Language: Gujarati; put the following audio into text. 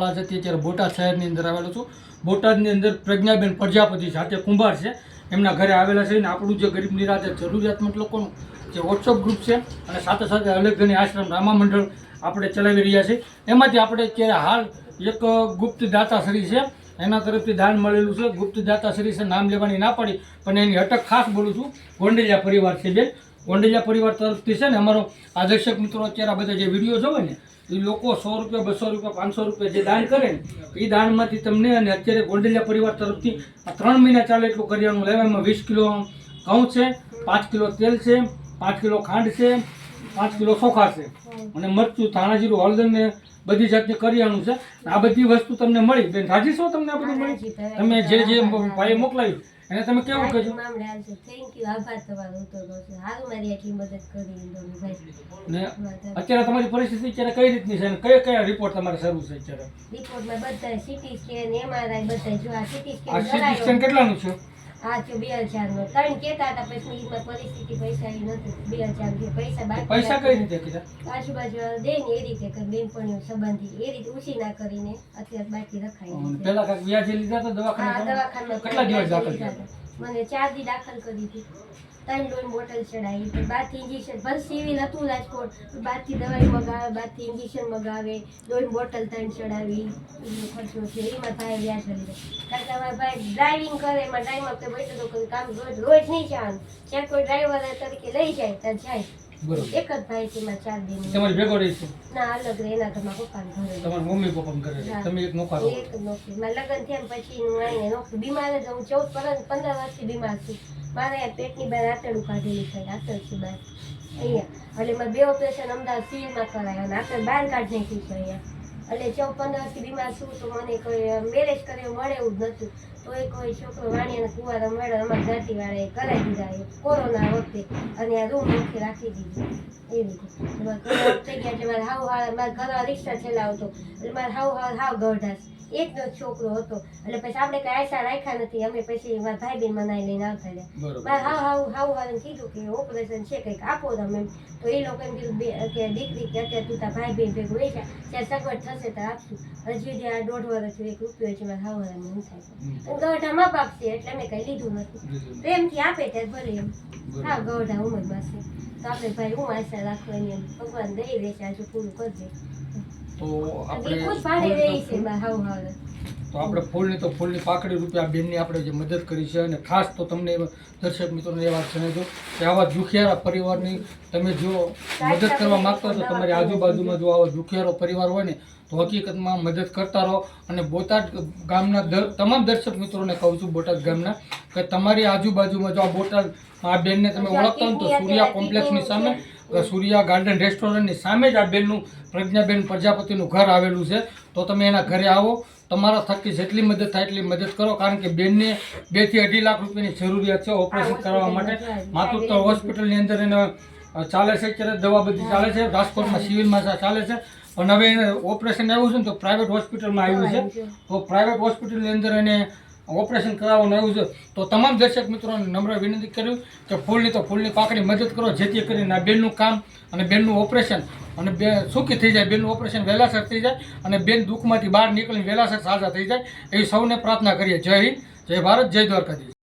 આજે અત્યારે બોટાદ શહેરની અંદર આવેલો છું. બોટાદની અંદર પ્રજ્ઞાબેન પ્રજાપતિ સાથે કુંભાર છે. એમના ઘરે આવેલા છે અને આપણું જે ગરીબ નિરાધાર જરૂરિયાતમંદ લોકોનું જે વોટ્સઅપ ગ્રુપ છે અને સાથે સાથે અલગની આશ્રમ રામા મંડળ આપણે ચલાવી રહ્યા છીએ. એમાંથી આપણે અત્યારે હાલ એક ગુપ્ત દાતાશ્રી છે. એના તરફથી દાન મળેલું છે. ગુપ્ત દાતાશ્રી છે. નામ લેવાની ના પડી, પણ એની અટક ખાસ બોલું છું. ગોંડલિયા પરિવાર છે બેન. ગોંડલિયા પરિવાર તરફથી છે ને અમારો આ દર્શક મિત્રો અત્યારે આ બધા જે વીડિયો જોવે ને એ લોકો સો રૂપિયા બસો રૂપિયા પાંચસો રૂપિયા જે દાન કરે ને એ દાનમાંથી તમને અને અત્યારે ગોંડલિયા પરિવાર તરફથી આ ત્રણ મહિના ચાલે એટલું કરિયાણું લેવા એમાં વીસ કિલો ઘઉં છે પાંચ કિલો તેલ છે પાંચ કિલો ખાંડ છે પાંચ કિલો ચોખા છે અને મરચું ધાણા જીરું હળદર ને બધી જાતની કરિયાણું છે. આ બધી વસ્તુ તમને મળી. બેન રાજી છો તમને આ બધું મળી? તમે જે જે ભાઈએ મોકલાવ્યું એને તમે કેવું કહેજો? થેન્ક યુ આભાર તમારો ઉતરનો છે. હાલ મારી આટલી મદદ કરી ઇન્દોરભાઈ ને અત્યારે તમારી પરિસ્થિતિ અત્યારે કઈ રીતની છે અને કયા કયા રિપોર્ટ તમારે શરૂ છે અત્યારે? રિપોર્ટમાં બધા સીટી સ્કેન એમઆરઆઈ બધા જો આ સીટી આ સીટી સ્કેન કેટલાનું છે? છે બે હજાર નો ત્રણ કેતા હતા પછી એમાં પરિસ્થિતિ પૈસા એ નથી બે હજાર જે પૈસા બાકી પૈસા કઈ રીતે કીધા? આજુબાજુ દે ને એ રીતે કે બેનપણીઓ સંબંધી એ રીતે ઉછી ના કરીને અત્યારે બાકી રખાય. પેલા કાક વ્યાજે લીધા તો દવાખાના દવાખાના કેટલા દિવસ દાખલ મને ચાર દી દાખલ કરી હતી ત્રણ ત્રણ બોટલ ચડાવી પછી બારથી ઇન્જેક્શન ભલે સિવિલ હતું રાજકોટ બારથી દવાઈ મગાવે, બારથી ઇન્જેક્શન મગાવે દોઢ બોટલ ત્રણ ચડાવી. ખર્ચો છે એમાં ભાઈ વ્યાજ લીધો કારણ કે અમારા ભાઈ ડ્રાઇવિંગ કરે, એમાં ટાઈમ આપતો બેઠો તો કોઈ કામ રોજ રોજ નહીં જવાનું જ્યાં કોઈ ડ્રાઈવર તરીકે લઈ જાય, ત્યાં જાય. એક જ ભાઈ છે ચાર દિન તમારી ભેગો રહી છે? ના અલગ રહે એના ઘરમાં પપ્પાને ઘરે. તમારા મમ્મી પપ્પા કરે છે તમે એક નોકર એક નોકરી મારા લગ્ન થયા પછી હું આવીને નોકરી બીમાર જ હું ચૌદ પંદર પંદર વર્ષથી બીમાર છું. મારે પેટની બહાર આંતરડું કાઢેલું છે. આંતર છે બહાર. અહીંયા. એટલે મેં બે ઓપરેશન અમદાવાદ સિવિલમાં કરાયા અને આંતર બહાર કાઢી નાખ્યું છે અહીંયા. એટલે ચોપન બીમાર છું તો મને કોઈ મેરેજ કરે મળે એવું જ નથી તો એ કોઈ છોકરો વાણીયાના કુવારા મળે અમારા જ્ઞાતિવાળાએ કરાવી દીધા એ કોરોના વખતે. અને આ રૂમ મૂકી રાખી દીધી. એ રીતે. થઈ ગયા છે મારે હાવ હાર મારા ઘરમાં રિક્ષા ચલાવતો. એટલે મારે હાવ હાર હાવ ગઢાશ એક જ છોકરો હતો. એટલે પછી આપણે કઈ આશા રાખ્યા નથી. અમે પછી મારા ભાઈ બેન મનાઈ લઈને આવતા રહ્યા. મારે હાવ હાવ હાવ હાવ કીધું કે ઓપરેશન છે કંઈક આપો તમે. તો એ લોકો એમ કીધું કે દીકરી કે અત્યારે તું તાર ભાઈ બેન ભેગું રહી જા. ત્યારે સગવડ થશે તો આપશું. હજી જે આ દોઢ વર્ષ એક રૂપિયો છે મારે હાવ હવે મન થાય. અને છે એટલે મેં કઈ લીધું નથી. પ્રેમથી આપે ત્યારે ભલે એમ. હા ગવઢા ઉમર પાસે. તો આપણે ભાઈ હું આશા રાખવાની એમ ભગવાન દઈ દેશે આજે પૂરું કરી દે. તો આપણે ખુશ ભાડે રહી છે હાવ હાવ તો આપણે ફૂલની તો ફૂલની પાકડી રૂપે આ બેનની આપણે જે મદદ કરી છે અને ખાસ તો તમને દર્શક મિત્રોને એ વાત જણાવજો કે આવા જુખિયારા પરિવારની તમે જો મદદ કરવા માંગતા હો તો તમારી આજુબાજુમાં જો આવો જુખિયારો પરિવાર હોય ને, તો હકીકતમાં મદદ કરતા રહો અને બોટાદ ગામના તમામ દર્શક મિત્રોને કહું છું બોટાદ ગામના, કે તમારી આજુબાજુમાં જો આ બોટાદ, આ બેનને તમે ઓળખતા હો તો સૂર્યા કોમ્પ્લેક્ષની સામે સૂર્યા ગાર્ડન રેસ્ટોરન્ટની સામે જ આ બેનનું પ્રજ્ઞાબેન પ્રજાપતિનું ઘર આવેલું છે. તો તમે એના ઘરે આવો. તમારા થકી જેટલી મદદ થાય એટલી મદદ કરો, કારણ કે બેનને બેથી અઢી લાખ રૂપિયાની જરૂરિયાત છે ઓપરેશન કરવા માટે. માતૃત્વ હોસ્પિટલની અંદર એને ચાલે છે, અત્યારે દવા બધી ચાલે છે. રાજકોટમાં સિવિલમાં ચાલે છે. પણ હવે એને ઓપરેશન આવ્યું છે ને તો પ્રાઇવેટ હોસ્પિટલમાં આવ્યું છે. તો પ્રાઇવેટ હોસ્પિટલની અંદર એને ઓપરેશન કરાવવાનું આવ્યું છે, તો તમામ દર્શક મિત્રોને નમ્ર વિનંતી કર્યું કે ફૂલની તો ફૂલની પાકડી મદદ કરો, જેથી કરીને આ બેનનું કામ અને બેનનું ઓપરેશન અને બે સુખી થઈ જાય, બેનનું ઓપરેશન વહેલાસર થઈ જાય અને બેન દુઃખમાંથી બહાર નીકળીને વહેલાસર સાજા થઈ જાય, એવી સૌને પ્રાર્થના કરીએ. જય હિન્દ, જય ભારત, જય દ્વારકાધીશ.